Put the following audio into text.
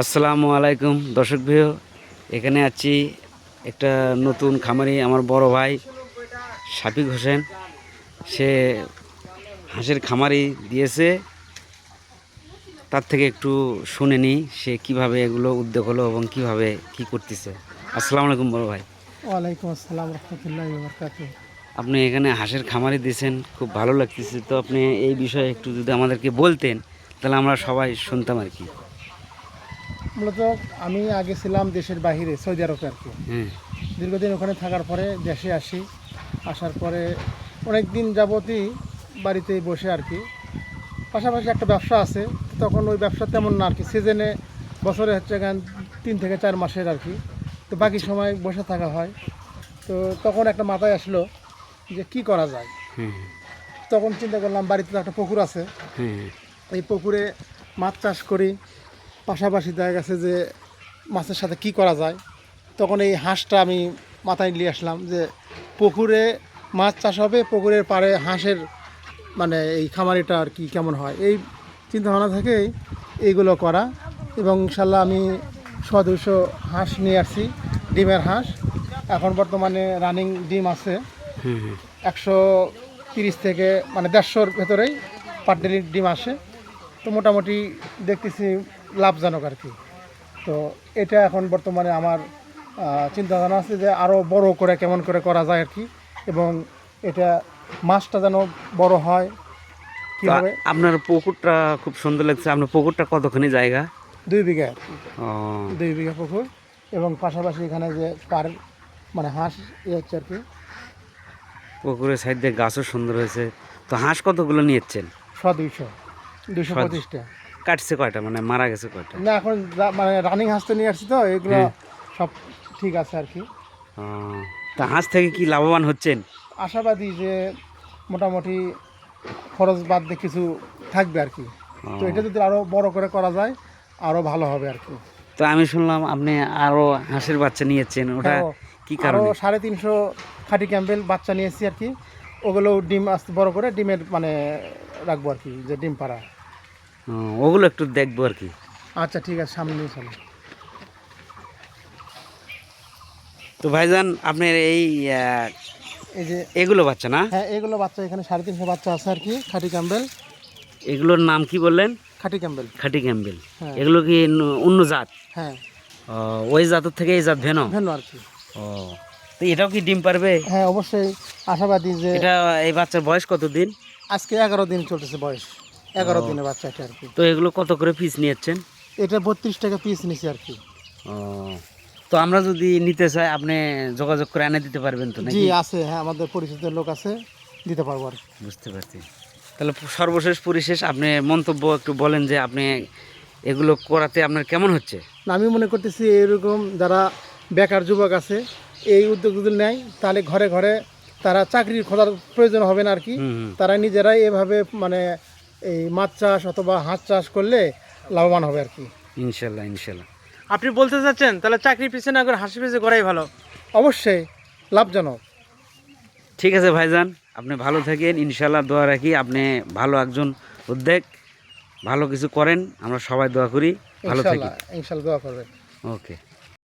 আসসালামু আলাইকুম দর্শক ভাইও। এখানে আছি একটা নতুন খামারি আমার বড় ভাই শাফিক হোসেন। সে হাঁসের খামারি দিয়েছে। তার থেকে একটু শুনে নিই সে কীভাবে এগুলো উদ্যোগ হলো এবং কীভাবে কি করতেছে। আসসালামু আলাইকুম বড় ভাই। ওয়ালাইকুম আসসালাম রহমতুল্লাহ আপনি এখানে হাঁসের খামারি দিয়েছেন খুব ভালো লাগতেছে। তো আপনি এই বিষয়ে একটু যদি আমাদেরকে বলতেন তাহলে আমরা সবাই শুনতাম আর কি। মূলত আমি আগে ছিলাম দেশের বাইরে সৌদি আরবে আর কি। হ্যাঁ। দীর্ঘদিন ওখানে থাকার পরে দেশে আসি। আসার পরে অনেক দিন যাবতই বাড়িতেই বসে আর কি। পাশাপাশি একটা ব্যবসা আছে তখন ওই ব্যবসা তেমন না আর কি। সিজনে বছরে হচ্ছে গান তিন থেকে চার মাসের আর কি। তো বাকি সময় বসে থাকা হয়। তো তখন একটা মাথায় আসলো যে কি করা যায়। হ্যাঁ। তখন চিন্তা করলাম বাড়িতে তো একটা পুকুর আছে। হ্যাঁ। এই পুকুরে মাছ চাষ করি। পাশাপাশি দেখা গেছে যে মাছের সাথে কি করা যায়? তখন এই হাঁসটা আমি মাথায় নিয়ে আসলাম যে পুকুরে মাছ চাষ হবে পুকুরের পাড়ে হাঁসের মানে এই খামারিটা আর কি কেমন হয়? এই চিন্তাভাবনা থেকেই এইগুলো করা এবং ইনশাল্লাহ আমি সদস্য হাঁস নিয়ে আসছি ডিমের হাঁস। এখন বর্তমানে রানিং ডিম আছে একশো তিরিশ থেকে মানে দেড়শোর ভেতরেই পার ডেলি ডিম আসে। তো মোটামুটি দেখতেছি লাভজনক আর কি। তো এটা এখন বর্তমানে আমার চিন্তাধারণা আছে যে আরও বড় করে কেমন করে করা যায় আর কি। এবং এটা মাছটা যেন বড় হয় কীভাবে? আপনার পুকুরটা খুব সুন্দর লাগছে। আপনার পুকুরটা কতখানি জায়গা? দুই বিঘা দুই বিঘা পুকুর এবং পাশাপাশি এখানে যে পার মানে হাঁস ইয়ে হচ্ছে আর কি। পুকুরের সাইড দিয়ে গাছও সুন্দর হয়েছে। তো হাঁস কতগুলো নিয়েছেন? শ দুইশো দুইশো পঁচিশটা। কাটছে কয়টা? মানে মারা গেছে কয়টা? না এখন মানে রানিং হাঁস তো নিয়ে আসছি তো এগুলো হ্যাঁ। সব ঠিক আছে আর কি। তা হাঁস থেকে কি লাভবান হচ্ছেন? আশাবাদী যে মোটামুটি খরচ বাদ দিয়ে কিছু থাকবে আর কি। তো এটা যদি আরও বড় করে করা যায় আরও ভালো হবে আর কি। তো আমি শুনলাম আপনি আরও হাঁসের বাচ্চা নিয়েছেন ওটা হ্যাঁ, কি কারণে? সাড়ে তিনশো খাঁটি ক্যাম্পেল বাচ্চা নিয়েছি আর কি। ওগুলো ডিম আস্তে বড় করে ডিমের মানে রাখব আর কি যে ডিম পাড়া। ওগুলো একটু দেখব আর কি। আচ্ছা ঠিক আছে সামনে চলো। তো ভাইজান আপনার এই এই যে এগুলো বাচ্চা না? হ্যাঁ এগুলো বাচ্চা এখানে সাড়ে তিনশো বাচ্চা আছে আর কি খাঁটি ক্যাম্পেল এগুলোর নাম কি বললেন? খাঁটি ক্যাম্পেল খাটি ক্যাম্বেল। হ্যাঁ। এগুলো কি অন্য জাত? হ্যাঁ। ওই জাতের থেকে এই জাত ভেনো ভেন্ন আর কি। ও তো এটাও কি ডিম পারবে? হ্যাঁ অবশ্যই আশাবাদী যে এটা এই বাচ্চার বয়স কত দিন আজকে এগারো দিন চলতেছে বয়স। এগারো দিনের বাচ্চা এটা আর কি। তো এগুলো কত করে পিস নিয়েছেন? এটা বত্রিশ টাকা পিস নিছি আর কি। ও। তো আমরা যদি নিতে চাই আপনি যোগাযোগ করে এনে দিতে পারবেন তো জি আছে হ্যাঁ আমাদের পরিচিত লোক আছে দিতে পারব আর বুঝতে পারছি। তাহলে সর্বশেষ পরিশেষ আপনি মন্তব্য একটু বলেন যে আপনি এগুলো করাতে আপনার কেমন হচ্ছে? না, আমি মনে করতেছি এরকম যারা বেকার যুবক আছে এই উদ্যোগ যদি নেয় তাহলে ঘরে ঘরে তারা চাকরির খোঁজার প্রয়োজন হবে না আর কি। তারা নিজেরাই এভাবে মানে এই মাছ চাষ অথবা হাঁস চাষ করলে লাভবান হবে আর কি। ইনশাল্লাহ ইনশাল্লাহ। আপনি বলতে চাচ্ছেন তাহলে চাকরি পিছিয়ে না করে হাসি পিছিয়ে করাই ভালো। অবশ্যই লাভজনক। ঠিক আছে ভাইজান আপনি ভালো থাকেন ইনশাল্লাহ দোয়া রাখি। আপনি ভালো একজন উদ্যোগ ভালো কিছু করেন আমরা সবাই দোয়া করি। ভালো থাকি। ইনশাল্লাহ দোয়া করবে ওকে।